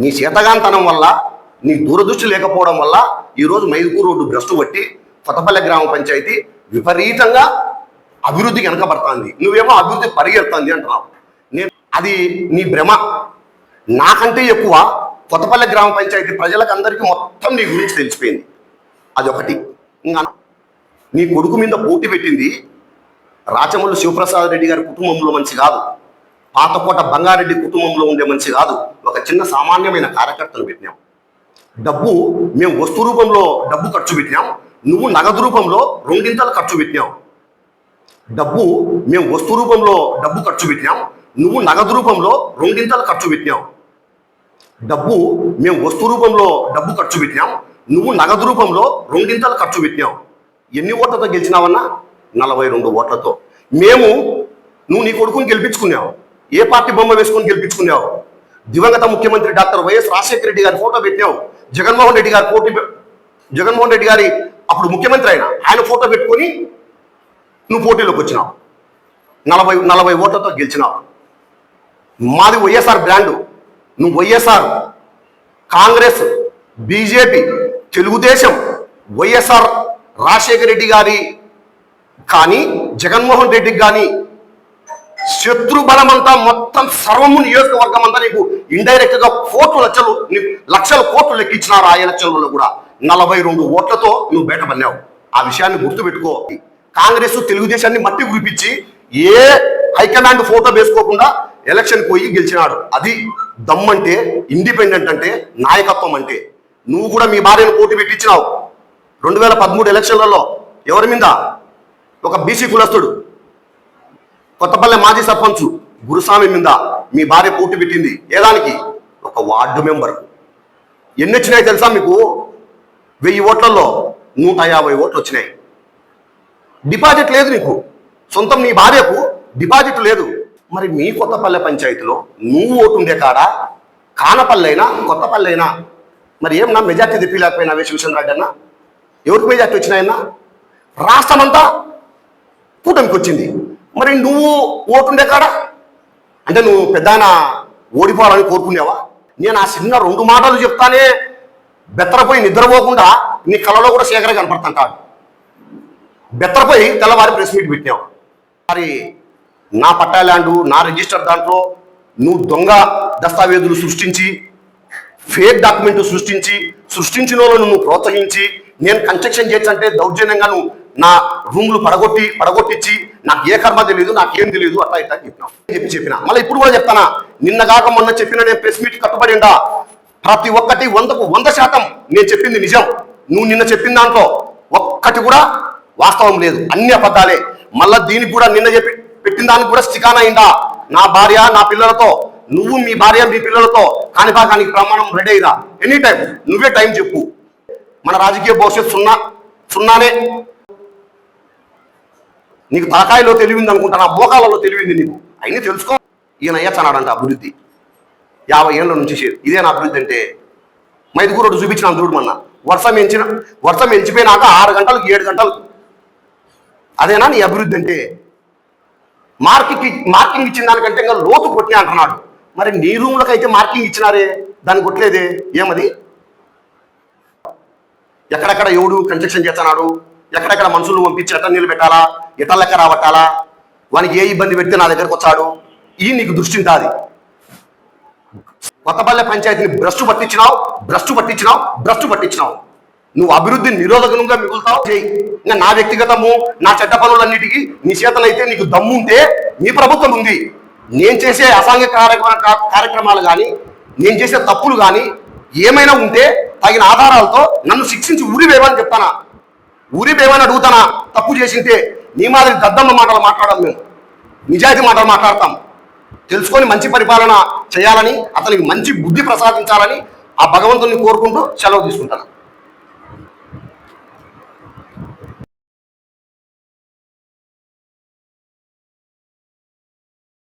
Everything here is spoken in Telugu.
నీ శీతగాంతనం వల్ల నీ దూరదృష్టి లేకపోవడం వల్ల ఈరోజు మైదుకూరు రోడ్డు భ్రష్టు పట్టి కొత్తపల్లె గ్రామ పంచాయతీ విపరీతంగా అభివృద్ధి వెనకబడుతుంది. నువ్వేమో అభివృద్ధి పరిగెడుతుంది అంటున్నావు. నేను అది నీ భ్రమ. నాకంటే ఎక్కువ కొత్తపల్లె గ్రామ పంచాయతీ ప్రజలకు అందరికీ మొత్తం నీ గురించి తెలిసిపోయింది. అదొకటి. ఇంకా నీ కొడుకు మీద పోటీ పెట్టింది రాచమల్లు శివప్రసాద్ రెడ్డి గారి కుటుంబంలో మంచి కాదు. పాతకోట బంగారెడ్డి కుటుంబంలో ఉండే మనిషి కాదు. ఒక చిన్న సామాన్యమైన కార్యకర్తను పెట్టినాం. డబ్బు మేము వస్తు రూపంలో డబ్బు ఖర్చు పెట్టినాం. నువ్వు నగదు రూపంలో రెండింతలు ఖర్చు పెట్టినావు. డబ్బు మేము వస్తు రూపంలో డబ్బు ఖర్చు పెట్టినాం. నువ్వు నగదు రూపంలో రెండింతలు ఖర్చు పెట్టినావు. డబ్బు మేము వస్తు రూపంలో డబ్బు ఖర్చు పెట్టినాం. నువ్వు నగదు రూపంలో రెండింతలు ఖర్చు పెట్టినావు. ఎన్ని ఓట్లతో గెలిచినావన్నా? నలభై రెండు ఓట్లతో. మేము నువ్వు నీ కొడుకుని గెలిపించుకున్నావు. ఏ పార్టీ బొమ్మ వేసుకొని గెలిపించుకున్నావు? దివంగత ముఖ్యమంత్రి డాక్టర్ వైఎస్ రాజశేఖర రెడ్డి గారి ఫోటో పెట్టినావు. జగన్మోహన్ రెడ్డి గారి పోటీ జగన్మోహన్ రెడ్డి గారి అప్పుడు ముఖ్యమంత్రి అయిన ఆయన ఫోటో పెట్టుకొని నువ్వు పోటీలోకి వచ్చినావు. నలభై నలభై ఓట్లతో గెలిచినావు. మాది వైఎస్ఆర్ బ్రాండు. నువ్వు YSR. Congress BJP Telugu Desam YSR Rajasekhara Reddy garu కానీ జగన్మోహన్ రెడ్డికి కానీ శత్రు బలమంతా మొత్తం సర్వము నియోజకవర్గం అంతా నీకు ఇండైరెక్ట్గా కోట్లు లక్షలు నీ- లక్షల కోట్లు లెక్కించినారు ఆ ఎలక్షన్లలో కూడా. నలభై రెండు ఓట్లతో నువ్వు బయటపడినావు. ఆ విషయాన్ని గుర్తుపెట్టుకో. కాంగ్రెస్ తెలుగుదేశాన్ని మట్టి గురిపించి ఏ హైకమాండ్ ఫోటో వేసుకోకుండా ఎలక్షన్ పోయి గెలిచినాడు. అది దమ్మంటే ఇండిపెండెంట్ అంటే నాయకత్వం అంటే. నువ్వు కూడా మీ భార్యను పోటీ పెట్టించినావు. రెండు వేల పదమూడు ఎలక్షన్లలో ఎవరి మీద? ఒక బీసీ కులస్తుడు. కొత్తపల్లె మాజీ సర్పంచ్ గురుస్వామి మీద మీ భార్య పోటీ పెట్టింది. ఏదానికి? ఒక వార్డు మెంబర్. ఎన్ని వచ్చినాయి తెలుసా మీకు? వెయ్యి ఓట్లలో నూట యాభై ఓట్లు వచ్చినాయి. డిపాజిట్ లేదు నీకు. సొంతం నీ భార్యకు డిపాజిట్ లేదు. మరి మీ కొత్తపల్లె పంచాయతీలో నువ్వు ఓటు కానపల్లె కాడ? కొత్తపల్లె అయినా మరి ఏం నా మెజార్టీ తెప్పిలేకపోయినా శివచంద్ర రెడ్డి అన్న? ఎవరికి మెజార్టీ వచ్చినాయన్నా? రాష్ట్రమంతా కూటమికి వచ్చింది. మరి నువ్వు ఓటుండే కాడ? అంటే నువ్వు పెద్దాయన ఓడిపోవాలని కోరుకునేవా? నేను ఆ చిన్న రెండు మాటలు చెప్తానే బెత్తరపోయి నిద్రపోకుండా నీ కళలో కూడా శేఖర కనపడుతుంటాడు. బెత్తరపోయి తెల్లవారి ప్రెస్ మీట్ పెట్టినావు. మరి నా పట్టా ల్యాండు నా రిజిస్టర్ దాంట్లో నువ్వు దొంగ దస్తావేజులు సృష్టించి ఫేక్ డాక్యుమెంట్ సృష్టించి సృష్టించిన వాళ్ళను నువ్వు ప్రోత్సహించి నేను కన్స్ట్రక్షన్ చేసంటే దౌర్జన్యంగా నువ్వు నా రూమ్లు పడగొట్టి పడగొట్టించి నాకు ఏ కర్మ తెలియదు నాకేం తెలియదు అట్లా ఇట్లా చెప్పినా. చెప్పి చెప్పిన. మళ్ళీ ఇప్పుడు కూడా చెప్తానా నిన్న కాక మొన్న చెప్పిన నేను ప్రెస్ మీట్ కట్టుబడిండా? ప్రతి ఒక్కటి వందకు వంద శాతం నేను చెప్పింది నిజం. నువ్వు నిన్న చెప్పిన దాంట్లో ఒక్కటి కూడా వాస్తవం లేదు. అన్ని అబద్ధాలే. మళ్ళీ దీనికి కూడా నిన్న చెప్పి పెట్టిన దానికి కూడా స్టికాన్ అయిందా? నా భార్య నా పిల్లలతో నువ్వు మీ భార్య మీ పిల్లలతో కానిపాకానికి ప్రమాణం రెడీ అయిరా ఎనీ టైం నువ్వే టైం చెప్పు. మన రాజకీయ భవిష్యత్ సున్నా సున్నానే. నీకు తలకాయలో తెలివింది అనుకుంటా మోకాలలో తెలివింది నీకు? అయినా తెలుసుకో. ఈయన అయ్యచ్చన్నాడంట అభివృద్ధి. యాభై ఏళ్ళ నుంచి చేరు. ఇదే నా అభివృద్ధి అంటే. మైదుగురుడు చూపించిన చూడు మొన్న. వర్షం ఎంచిన వర్షం ఎంచిపోయినాక ఆరు గంటలకు ఏడు గంటలు అదేనా నీ అభివృద్ధి అంటే? మార్కింగ్ మార్కింగ్ ఇచ్చిన దానికంటే ఇంకా లోతు కొట్టినా అంటున్నాడు. మరి నీ రూమ్లకు అయితే మార్కింగ్ ఇచ్చినారే? దాన్ని కొట్టలేదే? ఏమది? ఎక్కడెక్కడ ఎవడు కన్స్ట్రక్షన్ చేస్తున్నాడు? ఎక్కడెక్కడ మనుషులు పంపించి ఎట్లా నిలబెట్టాలా? ఎట్లా లెక్క రాబట్టాలా? వానికి ఏ ఇబ్బంది పెడితే నా దగ్గరకు వచ్చాడు? ఈ నీకు దృష్టి ఉంటుంది కొత్తపల్లె పంచాయతీని భ్రష్టు పట్టించినావు భ్రష్టు పట్టించినావు భ్రష్టు పట్టించినావు. నువ్వు అభివృద్ధి నిరోధకంగా మిగులుతావు చేయి ఇంకా నా వ్యక్తిగతము నా చెడ్డ పనులన్నిటికీ నీ చేతనైతే నీకు దమ్ము ఉంటే నీ ప్రభుత్వం ఉంది. నేను చేసే అసాంఘ్య కార్యక్రమ కార్యక్రమాలు కానీ నేను చేసే తప్పులు కానీ ఏమైనా ఉంటే తగిన ఆధారాలతో నన్ను శిక్షించి ఊరివేమని చెప్తానా? ఊరిపేమని అడుగుతానా? తప్పు చేసింటే నీ మాదిరి దద్దమ్మ మాటలు మాట్లాడడం మేము. నిజాయితీ మాటలు మాట్లాడతాం. తెలుసుకొని మంచి పరిపాలన చేయాలని అతనికి మంచి బుద్ధి ప్రసాదించాలని ఆ భగవంతుని కోరుకుంటూ సెలవు తీసుకుంటాను.